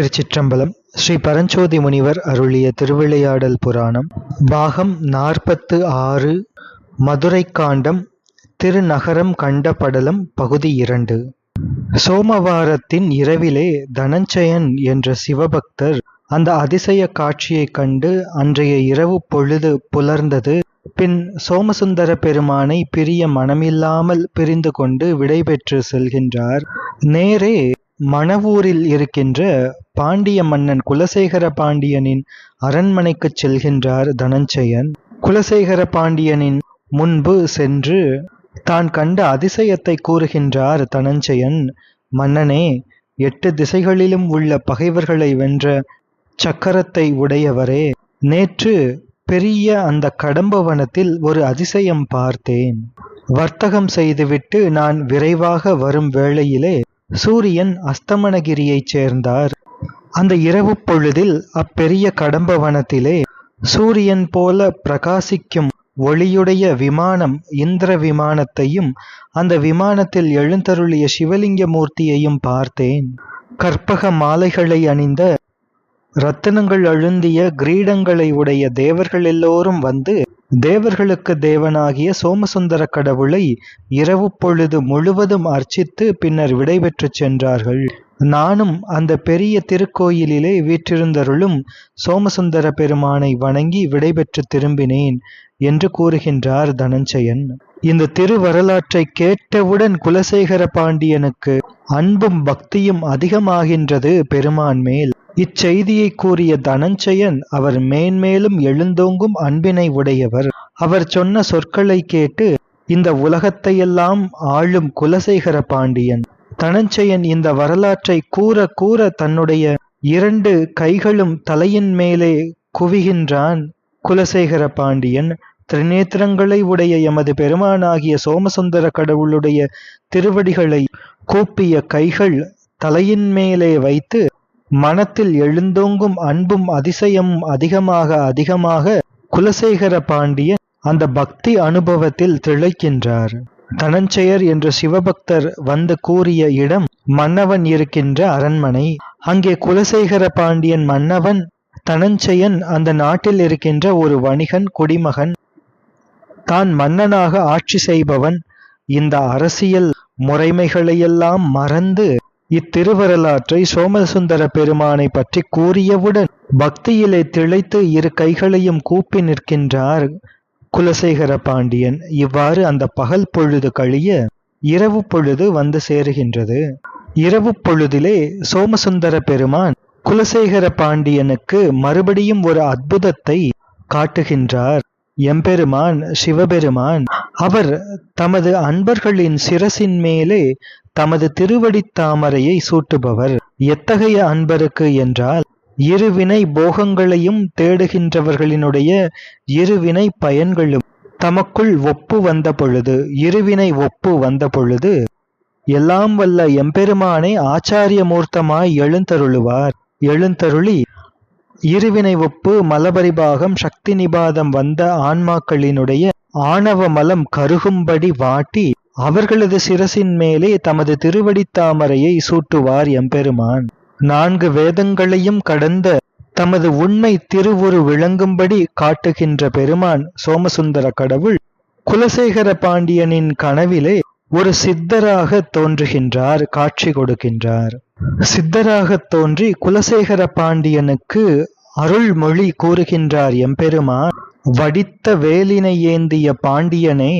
திருச்சிற்றம்பலம் ஸ்ரீ பரஞ்சோதி முனிவர் அருளிய திருவிளையாடல் புராணம் பாகம் நாற்பத்து ஆறு மதுரை காண்டம் திருநகரம் கண்ட படலம் பகுதி இரண்டு. சோமவாரத்தின் இரவிலே தனஞ்சயன் என்ற சிவபக்தர் அந்த அதிசய காட்சியைக் கண்டு அன்றைய இரவு பொழுது புலர்ந்தது. பின் சோமசுந்தர பெருமானை பிரிய மனமில்லாமல் பிரிந்து கொண்டு விடைபெற்று செல்கின்றார். நேரே மணவூரில் இருக்கின்ற பாண்டிய மன்னன் குலசேகர பாண்டியனின் அரண்மனைக்குச் செல்கின்றார் தனஞ்சயன். குலசேகர பாண்டியனின் முன்பு சென்று தான் கண்ட அதிசயத்தை கூறுகின்றார் தனஞ்சயன் மன்னனே எட்டு திசைகளிலும் உள்ள பகைவர்களை வென்ற சக்கரத்தை உடையவரே நேற்று பெரிய அந்த கடம்பவனத்தில் ஒரு அதிசயம் பார்த்தேன். வர்த்தகம் செய்துவிட்டு நான் விரைவாக வரும் வேளையிலே சூரியன் அஸ்தமனகிரியைச் சேர்ந்தார். அந்த இரவு பொழுதில் அப்பெரிய கடம்ப வனத்திலே சூரியன் போல பிரகாசிக்கும் ஒளியுடைய விமானம் இந்திர விமானத்தையும் அந்த விமானத்தில் எழுந்தருளிய சிவலிங்க மூர்த்தியையும் பார்த்தேன். கற்பக மாலைகளை அணிந்த ரத்தினங்கள் அழுந்திய கிரீடங்களை உடைய தேவர்கள் எல்லோரும் வந்து தேவர்களுக்கு தேவனாகிய சோமசுந்தர கடவுளை இரவு பொழுது முழுவதும் அர்ச்சித்து பின்னர் விடைபெற்று சென்றார்கள். நானும் அந்த பெரிய திருக்கோயிலிலே வீற்றிருந்தருளும் சோமசுந்தர பெருமானை வணங்கி விடைபெற்று திரும்பினேன் என்று கூறுகின்றார் தனஞ்சயன். இந்த திருவரலாற்றை கேட்டவுடன் குலசேகர பாண்டியனுக்கு அன்பும் பக்தியும் அதிகமாகின்றது பெருமான் மேல். இச்செய்தியை கூறிய தனஞ்சயன் அவர் மேன்மேலும் எழுந்தோங்கும் அன்பினை உடையவர். அவர் சொன்ன சொற்களை கேட்டு இந்த உலகத்தையெல்லாம் ஆளும் குலசேகர பாண்டியன். தனஞ்சயன் இந்த வரலாற்றை கூற கூற தன்னுடைய இரண்டு கைகளும் தலையின் மேலே குவிகின்றான். குலசேகர பாண்டியன் திரிநேத்திரங்களை உடைய எமது பெருமானாகிய சோமசுந்தர கடவுளுடைய திருவடிகளை கூப்பிய கைகள் தலையின் மேலே வைத்து மனத்தில் எழுந்தோங்கும் அன்பும் அதிசயமும் அதிகமாக அதிகமாக குலசேகர பாண்டியன் அந்த பக்தி அனுபவத்தில் திளைக்கின்றார். தனஞ்செயர் என்ற சிவபக்தர் வந்து கூறிய இடம் மன்னவன் இருக்கின்ற அரண்மனை. அங்கே குலசேகர பாண்டியன் மன்னவன் தனஞ்செயன் அந்த நாட்டில் இருக்கின்ற ஒரு வணிகன் குடிமகன். தான் மன்னனாக ஆட்சி செய்பவன். இந்த அரசியல் முறைமைகளையெல்லாம் மறந்து இத்திருவரலாற்றை சோமசுந்தர பெருமானை பற்றி கூறியவுடன் பக்தியிலே திளைத்து இரு கைகளையும் கூப்பி நிற்கின்றார் குலசேகர பாண்டியன். இவ்வாறு அந்த பகல் பொழுது கழிய இரவு பொழுது வந்து சேருகின்றது. இரவு பொழுதிலே சோமசுந்தர பெருமான் குலசேகர பாண்டியனுக்கு மறுபடியும் ஒரு அற்புதத்தை காட்டுகின்றார். எம்பெருமான் சிவபெருமான் அவர் தமது அன்பர்களின் சிரசின் மேலே தமது திருவடி தாமரையை சூட்டுபவர். எத்தகைய அன்பருக்கு என்றால் இருவினை போகங்களையும் தேடுகின்றவர்களினுடைய இருவினை பயன்களும் தமக்குள் ஒப்பு வந்த பொழுது இருவினை ஒப்பு வந்த பொழுது எல்லாம் வல்ல எம்பெருமானை ஆச்சாரிய மூர்த்தமாய் எழுந்தருளுவார். எழுந்தருளி இருவினை ஒப்பு மலபரிபாகம் சக்தி நிபாதம் வந்த ஆன்மாக்களினுடைய ஆணவ மலம் கருகும்படி வாட்டி அவர்களது சிரசின் மேலே தமது திருவடித்தாமரையை சூட்டுவார் எம்பெருமான். நான்கு வேதங்களையும் கடந்த தமது உண்மை திருவுரு விளங்கும்படி காட்டுகின்ற பெருமான் சோமசுந்தர கடவுள் குலசேகர பாண்டியனின் கனவிலே ஒரு சித்தராக தோன்றுகின்றார் காட்சி கொடுக்கின்றார். சித்தராக தோன்றி குலசேகர பாண்டியனுக்கு அருள்மொழி கூறுகின்றார் எம்பெருமான். வடித்த வேலினை ஏந்திய பாண்டியனே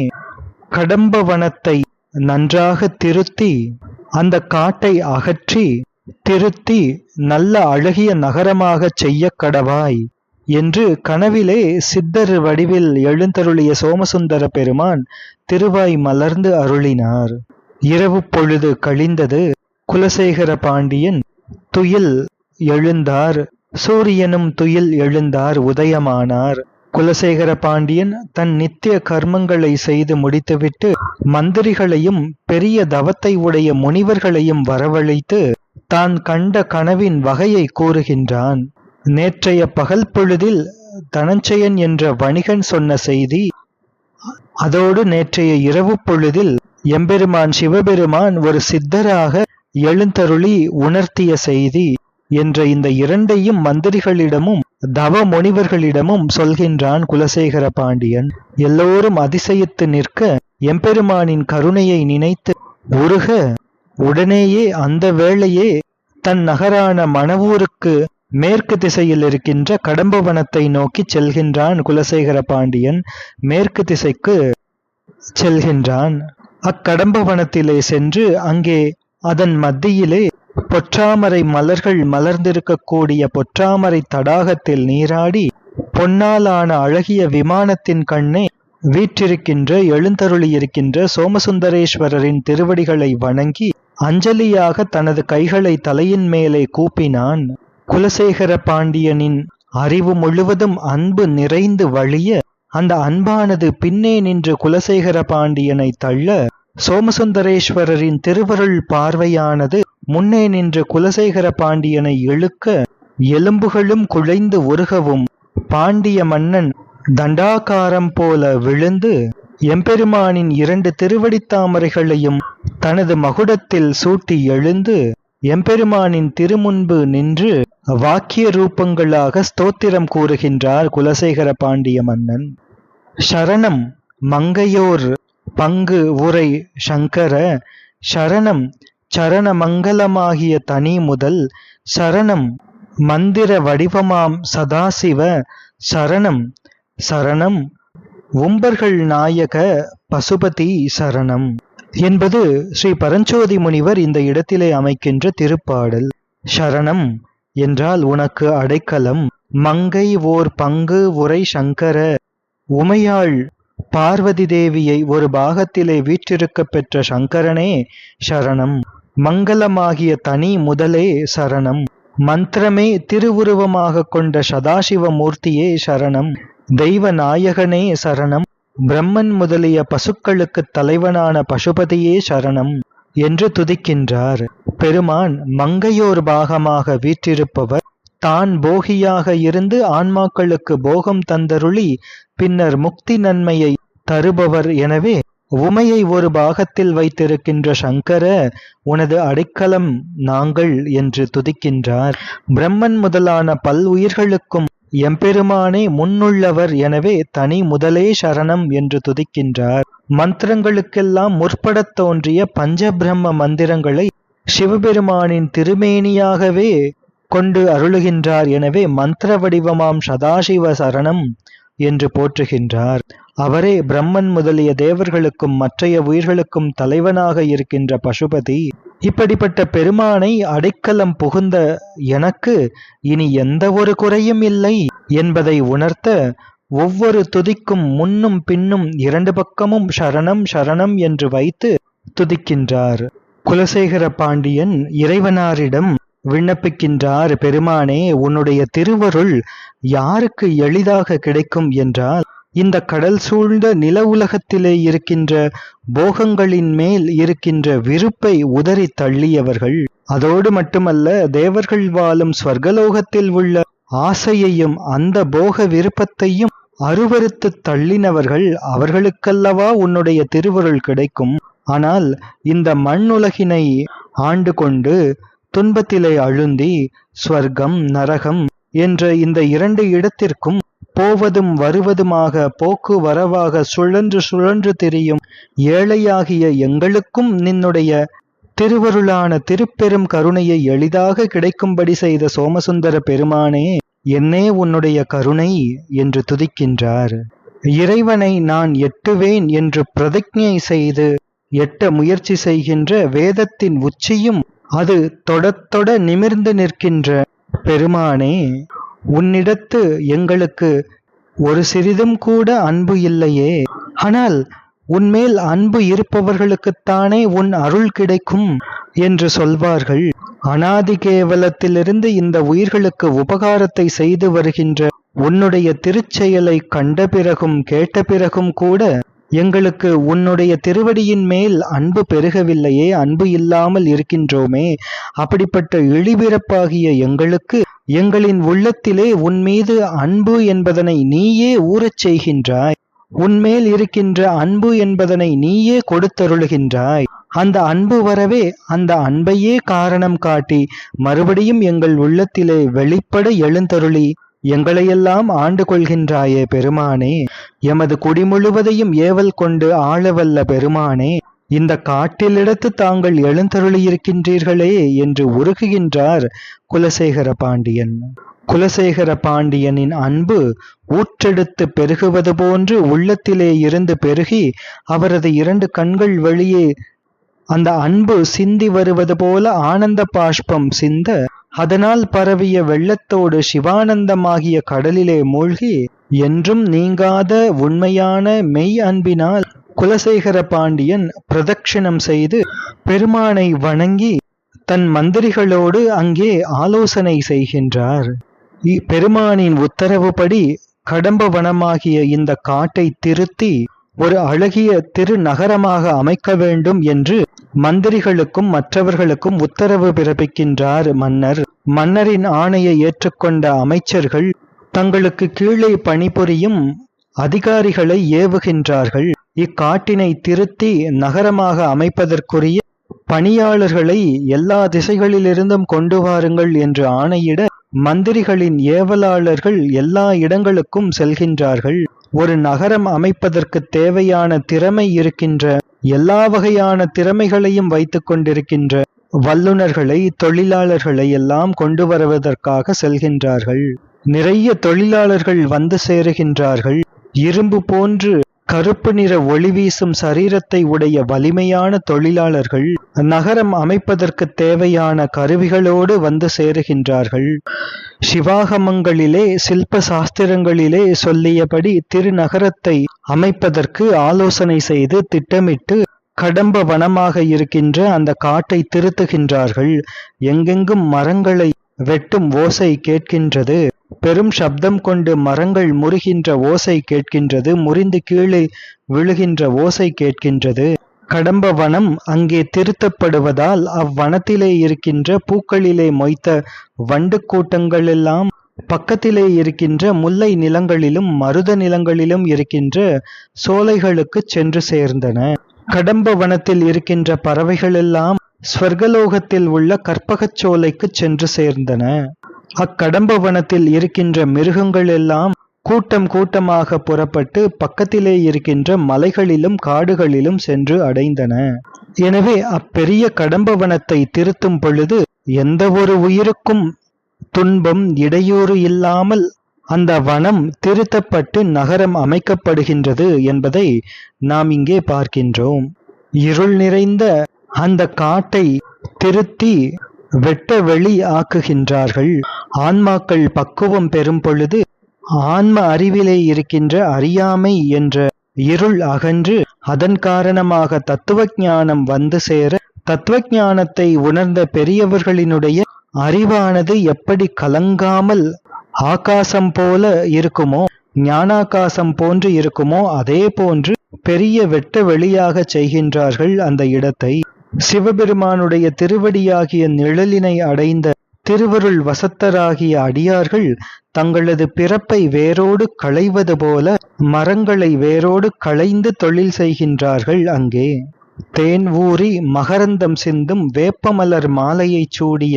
கடம்பவனத்தை நன்றாக திருத்தி அந்த காட்டை அகற்றி திருத்தி நல்ல அழகிய நகரமாகச் செய்ய கடவாய் என்று கனவிலே சித்தர் வடிவில் எழுந்தருளிய சோமசுந்தர பெருமான் திருவாய் மலர்ந்து அருளினார். இரவு பொழுது கழிந்தது குலசேகர பாண்டியன் துயில் எழுந்தார். சூரியனும் துயில் எழுந்தார் உதயமானார். குலசேகர பாண்டியன் தன் நித்திய கர்மங்களை செய்து முடித்துவிட்டு மந்திரிகளையும் பெரிய தவத்தை உடைய முனிவர்களையும் வரவழைத்து தான் கண்ட கனவின் வகையை கூறுகின்றான். நேற்றைய பகல் பொழுதில் தனஞ்சயன் என்ற வணிகன் சொன்ன செய்தி அதோடு நேற்றைய இரவு பொழுதில் எம்பெருமான் சிவபெருமான் ஒரு சித்தராக எழுந்தருளி உணர்த்திய செய்தி என்ற இந்த இரண்டையும் மந்திரிகளிடமும் தவ முனிவர்களிடமும் சொல்கின்றான் குலசேகர பாண்டியன் எல்லோரும் அதிசயித்து நிற்க எம்பெருமானின் கருணையை நினைத்து உருக உடனேயே அந்த வேளையே தன் நகரான மணவூருக்கு மேற்கு திசையில் இருக்கின்ற கடம்பவனத்தை நோக்கி செல்கின்றான் குலசேகர பாண்டியன் மேற்கு திசைக்கு செல்கின்றான். அக்கடம்பவனத்திலே சென்று அங்கே அதன் மத்தியிலே பொற்றாமரை மலர்கள் மலர்ந்திருக்கக்கூடிய பொற்றாமரை தடாகத்தில் நீராடி பொன்னாலான அழகிய விமானத்தின் கண்ணே வீற்றிருக்கின்ற எழுந்தருளியிருக்கின்ற சோமசுந்தரேஸ்வரரின் திருவடிகளை வணங்கி அஞ்சலியாக தனது கைகளை தலையின் மேலே கூப்பினான். குலசேகர பாண்டியனின் அறிவு முழுவதும் அன்பு நிறைந்து வழிய அந்த அன்பானது பின்னே நின்று குலசேகர பாண்டியனை தள்ள சோமசுந்தரேஸ்வரரின் திருவருள் பார்வையானது முன்னே நின்று குலசேகர பாண்டியனை இழுக்க எலும்புகளும் குழைந்து உருகவும் பாண்டிய மன்னன் தண்டாகாரம் போல விழுந்து எம்பெருமானின் இரண்டு திருவடித்தாமரைகளையும் தனது மகுடத்தில் சூட்டி எழுந்து எம்பெருமானின் திருமுன்பு நின்று வாக்கிய ரூபங்களாக ஸ்தோத்திரம் கூறுகின்றார் குலசேகர பாண்டிய மன்னன். சரணம் மங்கையோர் பங்கு உரை சங்கர சரணம் சரண மங்கலமாகிய தனி முதல் சரணம் மந்திர வடிவமாம் சதாசிவ சரணம் சரணம் உம்பர்கள் நாயக பசுபதி சரணம் என்பது ஸ்ரீ பரஞ்சோதி முனிவர் இந்த இடத்திலே அமைக்கின்ற திருப்பாடல். சரணம் என்றால் உனக்கு அடைக்கலம். மங்கை ஓர் பங்கு உரை சங்கர. உமையாள் பார்வதி தேவியை ஒரு பாகத்திலே வீற்றிருக்க பெற்ற சங்கரனே சரணம். மங்களமாகிய தனி முதலே சரணம். மந்திரமே திருவுருவமாக கொண்ட சதாசிவ மூர்த்தியே சரணம். தெய்வ நாயகனே சரணம். பிரம்மன் முதலிய பசுக்களுக்குத் தலைவனான பசுபதியே சரணம் என்று துதிக்கின்றார். பெருமான் மங்கையோர் பாகமாக வீற்றிருப்பவர் தான் போகியாக இருந்து ஆன்மாக்களுக்கு போகம் தந்தருளி பின்னர் முக்தி நன்மையை தருபவர் எனவே உமையை ஒரு பாகத்தில் வைத்திருக்கின்ற சங்கர உனது அடைக்கலம் நாங்கள் என்று துதிக்கின்றார். பிரம்மன் முதலான பல் உயிர்களுக்கும் எம்பெருமானே முன்னுள்ளவர் எனவே தனி முதலே சரணம் என்று துதிக்கின்றார். மந்திரங்களுக்கெல்லாம் முற்படத் தோன்றிய பஞ்சபிரம்ம மந்திரங்களை சிவபெருமானின் திருமேனியாகவே கொண்டு அருளுகின்றார் எனவே மந்திர வடிவமாம் சதாசிவ சரணம். என்று போற்றுகின்றார். அவரே பிரம்மன் முதலிய தேவர்களுக்கும் மற்றைய உயிர்களுக்கும் தலைவனாக இருக்கின்ற பசுபதி. இப்படிப்பட்ட பெருமானை அடைக்கலம் புகுந்த எனக்கு இனி எந்த ஒரு குறையும் இல்லை என்பதை உணர்த்த ஒவ்வொரு துதிக்கும் முன்னும் பின்னும் இரண்டு பக்கமும் சரணம் சரணம் என்று வைத்து துதிக்கின்றார். குலசேகர பாண்டியன் இறைவனாரிடம் விண்ணப்பிக்கின்றார் பெருமானே உன்னுடைய திருவருள் யாருக்கு எளிதாக கிடைக்கும் என்றால் இந்த கடல் சூழ்ந்த நில உலகத்திலே இருக்கின்ற போகங்களின் மேல் இருக்கின்ற விருப்பை உதறி தள்ளியவர்கள் அதோடு மட்டுமல்ல தேவர்கள் வாழும் ஸ்வர்கலோகத்தில் உள்ள ஆசையையும் அந்த போக விருப்பத்தையும் அருவறுத்து தள்ளினவர்கள் அவர்களுக்கல்லவா உன்னுடைய திருவருள் கிடைக்கும்? ஆனால் இந்த மண்ணுலகினை ஆண்டு கொண்டு துன்பத்திலே அழுந்தி ஸ்வர்க்கம் நரகம் என்ற இந்த இரண்டு இடத்திற்கும் போவதும் வருவதுமாக போக்கு வரவாக சுழன்று சுழன்று திரியும் ஏழையாகிய எங்களுக்கும் நின்னுடைய திருவருளான திருப்பெரும் கருணையை எளிதாக கிடைக்கும்படி செய்த சோமசுந்தர பெருமானே என்னே உன்னுடைய கருணை என்று துதிக்கின்றார். இறைவனை நான் எட்டுவேன் என்று பிரதிஜை செய்து எட்ட முயற்சி செய்கின்ற வேதத்தின் உச்சியும் அது தொடத்தொட நிமிர்ந்து நிற்கின்ற பெருமானே உன்னிடத்து எங்களுக்கு ஒரு சிறிதும் கூட அன்பு இல்லையே. ஆனால் உன்மேல் அன்பு இருப்பவர்களுக்குத்தானே உன் அருள் கிடைக்கும் என்று சொல்வார்கள். அனாதி கேவலத்திலிருந்து இந்த உயிர்களுக்கு உபகாரத்தை செய்து வருகின்ற உன்னுடைய திருச்செயலை கண்ட பிறகும் கேட்ட பிறகும் கூட எங்களுக்கு உன்னுடைய திருவடியின் மேல் அன்பு பெருகவில்லையே அன்பு இல்லாமல் இருக்கின்றோமே. அப்படிப்பட்ட இழிபிறப்பாகிய எங்களுக்கு எங்களின் உள்ளத்திலே உன் மீது அன்பு என்பதனை நீயே ஊறச் செய்கின்றாய். உன்மேல் இருக்கின்ற அன்பு என்பதனை நீயே கொடுத்தருளுகின்றாய். அந்த அன்பு வரவே அந்த அன்பையே காரணம் காட்டி மறுபடியும் எங்கள் உள்ளத்திலே வெளிப்பட எழுந்தருளி எங்களையெல்லாம் ஆண்டு கொள்கின்றாயே பெருமானே எமது குடி முழுவதையும் ஏவல் கொண்டு ஆளவல்ல பெருமானே இந்த காட்டிலிடத்து தாங்கள் எழுந்தருளியிருக்கின்றீர்களே என்று உருகுகின்றார் குலசேகர பாண்டியன். குலசேகர பாண்டியனின் அன்பு ஊற்றெடுத்து பெருகுவது போன்று உள்ளத்திலே இருந்து பெருகி அவரது இரண்டு கண்கள் வழியே அந்த அன்பு சிந்தி வருவது போல ஆனந்த பாஷ்பம் சிந்த அதனால் பரவிய வெள்ளத்தோடு சிவானந்தமாகிய கடலிலே மூழ்கி என்றும் நீங்காத உண்மையான மெய் அன்பினால் குலசேகர பாண்டியன் பிரதட்சிணம் செய்து பெருமானை வணங்கி தன் மந்திரிகளோடு அங்கே ஆலோசனை செய்கின்றார். பெருமானின் உத்தரவுப்படி கடம்பவனமாகிய இந்த காட்டை திருத்தி ஒரு அழகிய திருநகரமாக அமைக்க வேண்டும் என்று மந்திரிகளுக்கும் மற்றவர்களுக்கும் உத்தரவு பிறப்பிக்கின்றார் மன்னர். மன்னரின் ஆணையை ஏற்றுக்கொண்ட அமைச்சர்கள் தங்களுக்கு கீழே பணிபுரியும் அதிகாரிகளை ஏவுகின்றார்கள். இக்காட்டினை திருத்தி நகரமாக அமைப்பதற்குரிய பணியாளர்களை எல்லா திசைகளிலிருந்தும் கொண்டு வாருங்கள் என்று ஆணையிட மந்திரிகளின் ஏவலாளர்கள் எல்லா இடங்களுக்கும் செல்கின்றார்கள். ஒரு நகரம் அமைப்பதற்கு தேவையான திறமை இருக்கின்ற எல்லா வகையான திறமைகளையும் வைத்து கொண்டிருக்கின்ற வல்லுனர்களை தொழிலாளர்களை எல்லாம் கொண்டு வருவதற்காக செல்கின்றார்கள். நிறைய தொழிலாளர்கள் வந்து சேருகின்றார்கள். இரும்பு போன்று கருப்பு நிற ஒளி வீசும் சரீரத்தை உடைய வலிமையான தொழிலாளர்கள் நகரம் அமைப்பதற்கு தேவையான கருவிகளோடு வந்து சேருகின்றார்கள். சிவாகமங்களிலே சில்ப சாஸ்திரங்களிலே சொல்லியபடி திருநகரத்தை அமைப்பதற்கு ஆலோசனை செய்து திட்டமிட்டு கடம்ப வனமாக இருக்கின்ற அந்த காட்டை திருத்துகின்றார்கள். எங்கெங்கும் மரங்களை வெட்டும் ஓசை கேட்கின்றது. பெரும் சப்தம் கொண்டு மரங்கள் முறிகின்ற ஓசை கேட்கின்றது முறிந்து கீழே விழுகின்ற ஓசை கேட்கின்றது. கடம்ப வனம் அங்கே திருத்தப்படுவதால் அவ்வனத்திலே இருக்கின்ற பூக்களிலே மொய்த்த வண்டு கூட்டங்களெல்லாம் பக்கத்திலே இருக்கின்ற முல்லை நிலங்களிலும் மருத நிலங்களிலும் இருக்கின்ற சோலைகளுக்குச் சென்று சேர்ந்தன. கடம்ப வனத்தில் இருக்கின்ற பறவைகளெல்லாம் ஸ்வர்கலோகத்தில் உள்ள கற்பகச் சோலைக்குச் சென்று சேர்ந்தன. அக்கடம்ப வனத்தில் இருக்கின்ற மிருகங்கள் எல்லாம் கூட்டம் கூட்டமாக புறப்பட்டு பக்கத்திலே இருக்கின்ற மலைகளிலும் காடுகளிலும் சென்று அடைந்தன. எனவே அப்பெரிய கடம்ப வனத்தை திருத்தும் பொழுது எந்த ஒரு உயிருக்கும் துன்பம் இடையூறு இல்லாமல் அந்த வனம் திருத்தப்பட்டு நகரம் அமைக்கப்படுகின்றது என்பதை நாம் இங்கே பார்க்கின்றோம். இருள் நிறைந்த அந்த காட்டை திருத்தி வெட்ட வெளி ஆக்குகின்றார்கள். ஆன்மாக்கள் பக்குவம் பெறும் பொழுது ஆன்ம அறிவிலே இருக்கின்ற அறியாமை என்ற இருள் அகன்று அதன் காரணமாக தத்துவ ஞானம் வந்து சேர தத்துவ ஞானத்தை உணர்ந்த பெரியவர்களினுடைய அறிவானது எப்படி கலங்காமல் ஆகாசம் போல இருக்குமோ ஞானாகாசம் போன்று இருக்குமோ அதே போன்று பெரிய வெட்ட வெளியாக செய்கின்றார்கள் அந்த இடத்தை. சிவபெருமானுடைய திருவடியாகிய நிழலினை அடைந்த திருவருள் வசத்தராகிய அடியார்கள் தங்களது பிறப்பை வேரோடு களைவது போல மரங்களை வேரோடு களைந்து தொழில் செய்கின்றார்கள் அங்கே. தேன் ஊறி மகரந்தம் சிந்தும் வேப்பமலர் மாலையைச் சூடிய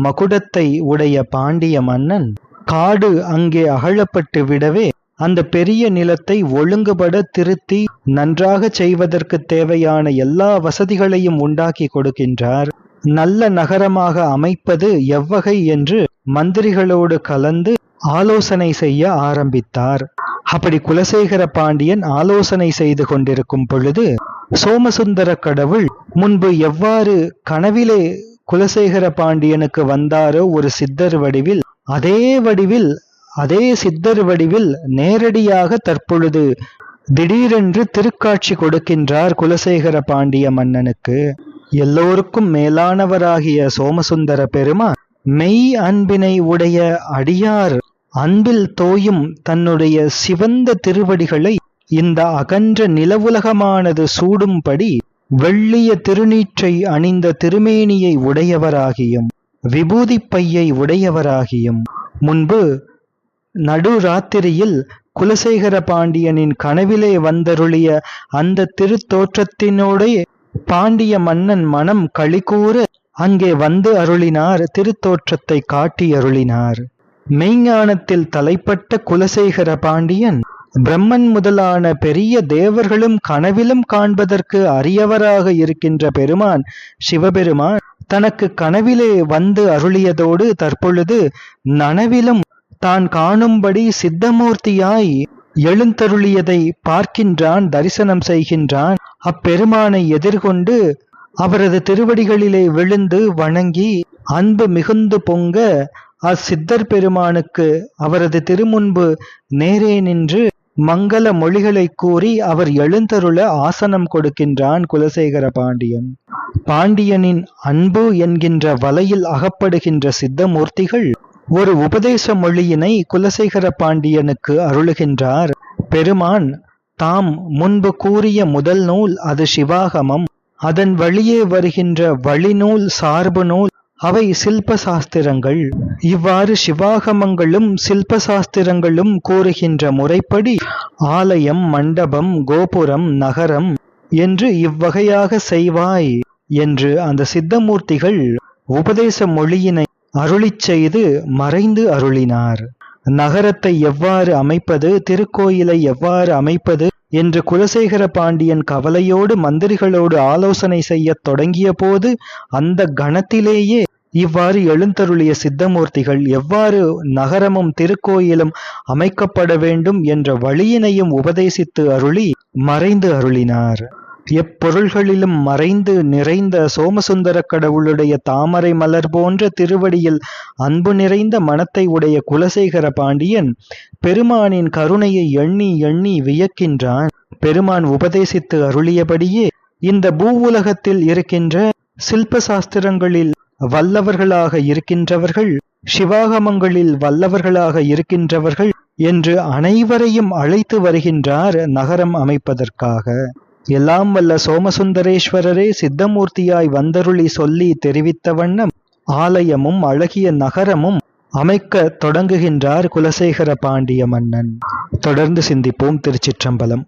மகுடத்தை உடைய பாண்டிய மன்னன் காடு அங்கே அகழப்பட்டு விடவே அந்த பெரிய நிலத்தை ஒழுங்குபட திருத்தி நன்றாக செய்வதற்கு தேவையான எல்லா வசதிகளையும் உண்டாக்கி கொடுக்கின்றார். நல்ல நகரமாக அமைப்பது எவ்வகை என்று மந்திரிகளோடு கலந்து ஆலோசனை செய்ய ஆரம்பித்தார். அப்படி குலசேகர பாண்டியன் ஆலோசனை செய்து கொண்டிருக்கும் பொழுது சோமசுந்தர கடவுள் முன்பு எவ்வாறு கனவிலே குலசேகர பாண்டியனுக்கு வந்தாரோ ஒரு சித்தர் வடிவில் அதே வடிவில் அதே சித்தர் வடிவில் நேரடியாக தற்பொழுது திடீரென்று திருக்காட்சி கொடுக்கின்றார் குலசேகர பாண்டிய மன்னனுக்கு. எல்லோருக்கும் மேலானவராகிய சோமசுந்தர பெருமா மெய் அன்பினை உடைய அடியார் அன்பில் தோயும் தன்னுடைய சிவந்த திருவடிகளை இந்த அகன்ற நிலவுலகமானது சூடும்படி வெள்ளிய திருநீற்றை அணிந்த திருமேனியை உடையவராகியும் விபூதி பையை உடையவராகியும். முன்பு நடுராத்திரியில் குலசேகர பாண்டியனின் கனவிலே வந்தருளிய அந்த திருத்தோற்றத்தினோடே பாண்டிய மன்னன் மனம் களிகூற அங்கே வந்து அருளினார் திருத்தோற்றத்தை காட்டி அருளினார். மெய்ஞானத்தில் தலைப்பட்ட குலசேகர பாண்டியன் பிரம்மன் முதலான பெரிய தேவர்களும் கனவிலும் காண்பதற்கு அரியவராக இருக்கின்ற பெருமான் சிவபெருமான் தனக்கு கனவிலே வந்து அருளியதோடு தற்பொழுது நனவிலும் தான் காணும்படி சித்தமூர்த்தியாய் எழுந்தருளியதை பார்க்கின்றான் தரிசனம் செய்கின்றான். அப்பெருமானை எதிர்கொண்டு அவரது திருவடிகளிலே விழுந்து வணங்கி அன்பு மிகுந்து பொங்க அச்சித்தர் பெருமானுக்கு அவரது திருமுன்பு நேரே நின்று மங்கள மொழிகளை கூறி அவர் எழுந்தருள ஆசனம் கொடுக்கின்றான் குலசேகர பாண்டியன். பாண்டியனின் அன்பு என்கின்ற வலையில் அகப்படுகின்ற சித்தமூர்த்திகள் ஒரு உபதேச மொழியினை குலசேகர பாண்டியனுக்கு அருளுகின்றார். பெருமான் தாம் முன்பு கூறிய முதல் நூல் அது சிவாகமம். அதன் வழியே வருகின்ற வழிநூல் சார்பு நூல் அவை சில்ப சாஸ்திரங்கள். இவ்வாறு சிவாகமங்களும் சில்ப சாஸ்திரங்களும் கூறுகின்ற முறைப்படி ஆலயம் மண்டபம் கோபுரம் நகரம் என்று இவ்வகையாக செய்வாய் என்று அந்த சித்தமூர்த்திகள் உபதேச மொழியினை அருளிச் செய்து மறைந்து அருளினார். நகரத்தை எவ்வாறு அமைப்பது திருக்கோயிலை எவ்வாறு அமைப்பது என்று குலசேகர பாண்டியன் கவலையோடு மந்திரிகளோடு ஆலோசனை செய்யத் தொடங்கிய போது அந்த கணத்திலேயே இவ்வாறு எழுந்தருளிய சித்தமூர்த்திகள் எவ்வாறு நகரமும் திருக்கோயிலும் அமைக்கப்பட வேண்டும் என்ற வழியினையும் உபதேசித்து அருளி மறைந்து அருளினார். எப்பொருள்களிலும் மறைந்து நிறைந்த சோமசுந்தர கடவுளுடைய தாமரை மலர் போன்ற திருவடியில் அன்பு நிறைந்த மனத்தை உடைய குலசேகர பாண்டியன் பெருமானின் கருணையை எண்ணி எண்ணி வியக்கின்றான். பெருமான் உபதேசித்து அருளியபடியே இந்த பூவுலகத்தில் இருக்கின்ற சில்ப சாஸ்திரங்களில் வல்லவர்களாக இருக்கின்றவர்கள் சிவாகமங்களில் வல்லவர்களாக இருக்கின்றவர்கள் என்று அனைவரையும் அழைத்து வருகின்றார் நகரம் அமைப்பதற்காக. எல்லாம் வல்ல சோமசுந்தரேஸ்வரரே சித்தமூர்த்தியாய் வந்தருளி சொல்லி தெரிவித்த வண்ணம் ஆலயமும் அழகிய நகரமும் அமைக்க தொடங்குகின்றார் குலசேகர பாண்டிய மன்னன். தொடர்ந்து சிந்திப்போம் திருச்சிற்றம்பலம்.